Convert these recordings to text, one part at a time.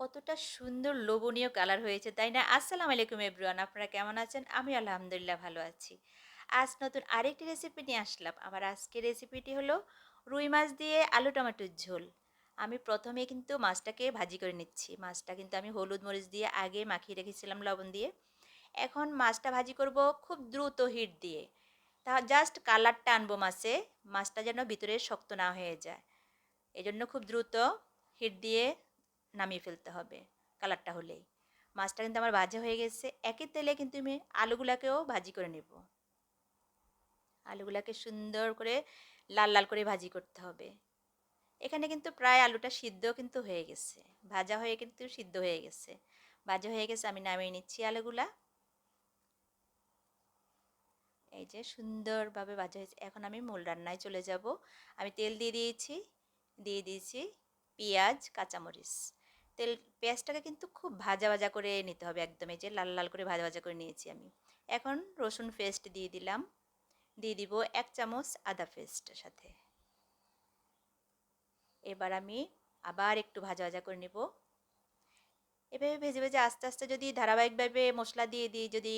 কতটা সুন্দর লোভনীয় কালার হয়েছে, তাই না? আসসালামু আলাইকুম এভরিওয়ান, আপনারা কেমন আছেন? আমি আলহামদুলিল্লাহ ভালো আছি। আজ নতুন আরেকটি রেসিপি নিয়ে আসলাম। আমার আজকের রেসিপিটি হলো রুই মাছ দিয়ে আলু টমেটোর ঝোল। আমি প্রথমে কিন্তু মাছটাকে ভাজি করে নিচ্ছি। মাছটা কিন্তু আমি হলুদ মরিচ দিয়ে আগে মাখিয়ে রেখেছিলাম লবণ দিয়ে। এখন মাছটা ভাজি করব খুব দ্রুত হিট দিয়ে। তা জাস্ট কালারটা আনব মাছে, মাছটা যেন ভিতরে শক্ত না হয়ে যায়। এজন্য খুব দ্রুত হিট দিয়ে নামিয়ে ফেলতে হবে, কালারটা হলেই। মাছটা কিন্তু আমার ভাজা হয়ে গেছে। একই তেলে কিন্তু আমি আলুগুলাকেও ভাজি করে নেব। আলুগুলাকে সুন্দর করে লাল লাল করে ভাজি করতে হবে। এখানে কিন্তু প্রায় আলুটা সিদ্ধ কিন্তু হয়ে গেছে। ভাজা হয়ে কিন্তু সিদ্ধ হয়ে গেছে। ভাজা হয়ে গেছে, আমি নামিয়ে নিচ্ছি আলুগুলা। এই যে সুন্দরভাবে ভাজা হয়েছে। এখন আমি মূল রান্নায় চলে যাব। আমি তেল দিয়ে দিয়েছি দিয়ে দিয়েছি পেঁয়াজ, কাঁচামরিচ। তেল পেঁয়াজটাকে কিন্তু খুব ভাজা ভাজা করে নিতে হবে একদম, এই যে লাল লাল করে ভাজা ভাজা করে নিয়েছি আমি। এখন রসুন পেস্ট দিয়ে দিলাম, দিয়ে দিব এক চামচ আদা পেস্টের সাথে। এবার আমি আবার একটু ভাজা ভাজা করে নেব। এভাবে ভেজে ভেজে আস্তে আস্তে যদি ধারাবাহিকভাবে মশলা দিয়ে দিই, যদি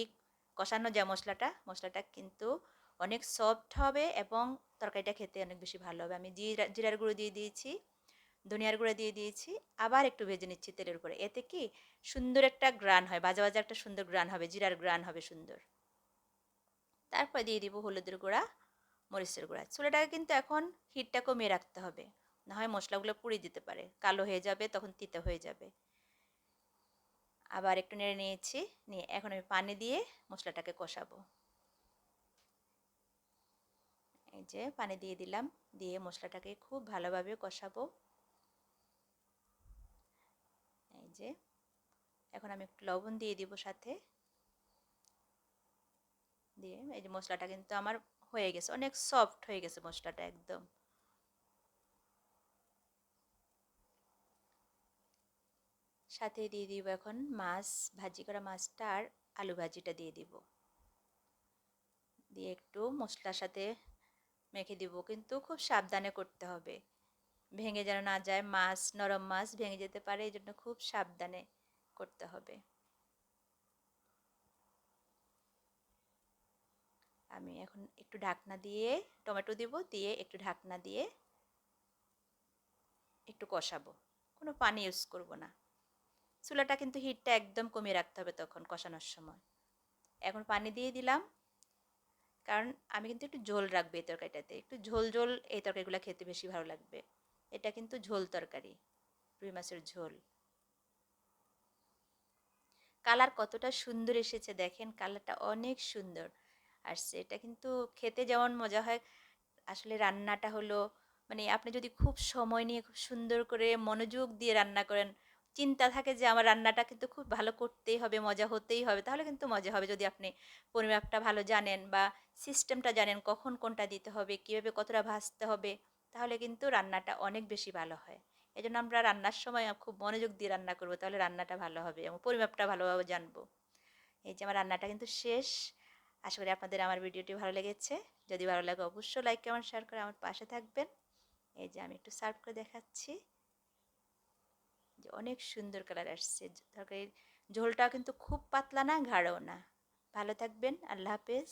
কষানো যায় মশলাটা মশলাটা কিন্তু অনেক সফট হবে এবং তরকারিটা খেতে অনেক বেশি ভালো হবে। আমি জিরা, জিরার গুঁড়ো দিয়ে দিয়েছি। ধনিয়ার গুঁড়ো দিয়ে দিয়েছি, আবার একটু ভেজে নিচ্ছি তেলের উপরে। এতে কি সুন্দর একটা গ্রান হয়, বাজা বাজা একটা সুন্দর গ্রান হবে, জিরার গ্রান হবে সুন্দর। তারপর দিয়ে দিব হলুদের গুঁড়া, মরিচের গুঁড়া। চুলাটাকে কিন্তু এখন হিটটা কমিয়ে রাখতে হবে, না হয় মশলাগুলো পুড়ে দিতে পারে। কালো হয়ে যাবে, তখন তিতে হয়ে যাবে। আবার একটু নেড়ে নিয়েছি, নিয়ে এখন আমি পানি দিয়ে মশলাটাকে কষাবো। এই যে পানি দিয়ে দিলাম, দিয়ে মশলাটাকে খুব ভালোভাবে কষাবো। এই যে, এখন আমি একটু লবণ দিয়ে দিব সাথে। দিয়ে এই যে মশলাটা কিন্তু আমার হয়ে গেছে, অনেক সফট হয়ে গেছে মশলাটা একদম। সাথে দিয়ে দিব এখন মাছ, ভাজি করা মাছটা আর আলু ভাজিটা দিয়ে দিব। দিয়ে একটু মশলার সাথে মেখে দিব, কিন্তু খুব সাবধানে করতে হবে। ভেঙে যেন না যায়, মাছ, নরম মাছ ভেঙে যেতে পারে এই জন্য খুব সাবধানে করতে হবে। আমি এখন একটু ঢাকনা দিয়ে টমেটো দিব, দিয়ে একটু ঢাকনা দিয়ে একটু কষাবো। কোনো পানি ইউজ করব না। চুলাটা কিন্তু হিটটা একদম কমিয়ে রাখতে হবে তখন কষানোর সময়। এখন পানি দিয়ে দিলাম, কারণ আমি কিন্তু একটু ঝোল রাখব এই তরকারিটাতে। একটু ঝোল ঝোল এই তরকারিগুলো খেতে বেশি ভালো লাগবে। এটা কিন্তু ঝোল তরকারি, রুই মাছের ঝোল। কালার কতটা সুন্দর এসেছে দেখেন, কালারটা অনেক সুন্দর। আর সেটা কিন্তু খেতে যেমন মজা হয়, আসলে রান্নাটা হলো মানে আপনি যদি খুব সময় নিয়ে খুব সুন্দর করে মনোযোগ দিয়ে রান্না করেন, চিন্তা থাকে যে আমার রান্নাটা কিন্তু খুব ভালো করতেই হবে, মজা হতেই হবে, তাহলে কিন্তু মজা হবে। যদি আপনি পরিমাপটা ভালো জানেন বা সিস্টেমটা জানেন, কখন কোনটা দিতে হবে, কীভাবে কতটা ভাজতে হবে তাহলে কিন্তু রান্নাটা অনেক বেশি ভালো হয়। এই জন্য আমরা রান্নার সময় খুব মনোযোগ দিয়ে রান্না করব, তাহলে রান্নাটা ভালো হবে এবং পরিমাপটা ভালোভাবে জানব। এই যে আমার রান্নাটা কিন্তু শেষ। আশা করি আপনাদের আমার ভিডিওটি ভালো লেগেছে। যদি ভালো লাগে অবশ্যই লাইক কমেন্ট শেয়ার করে আমার পাশে থাকবেন। এই যে আমি একটু সার্ভ করে দেখাচ্ছি। যে অনেক সুন্দর কালার আসছে। তরকারির ঝোলটা কিন্তু খুব পাতলা না, গাঢ়ও না। ভালো থাকবেন, আল্লাহ হাফেজ।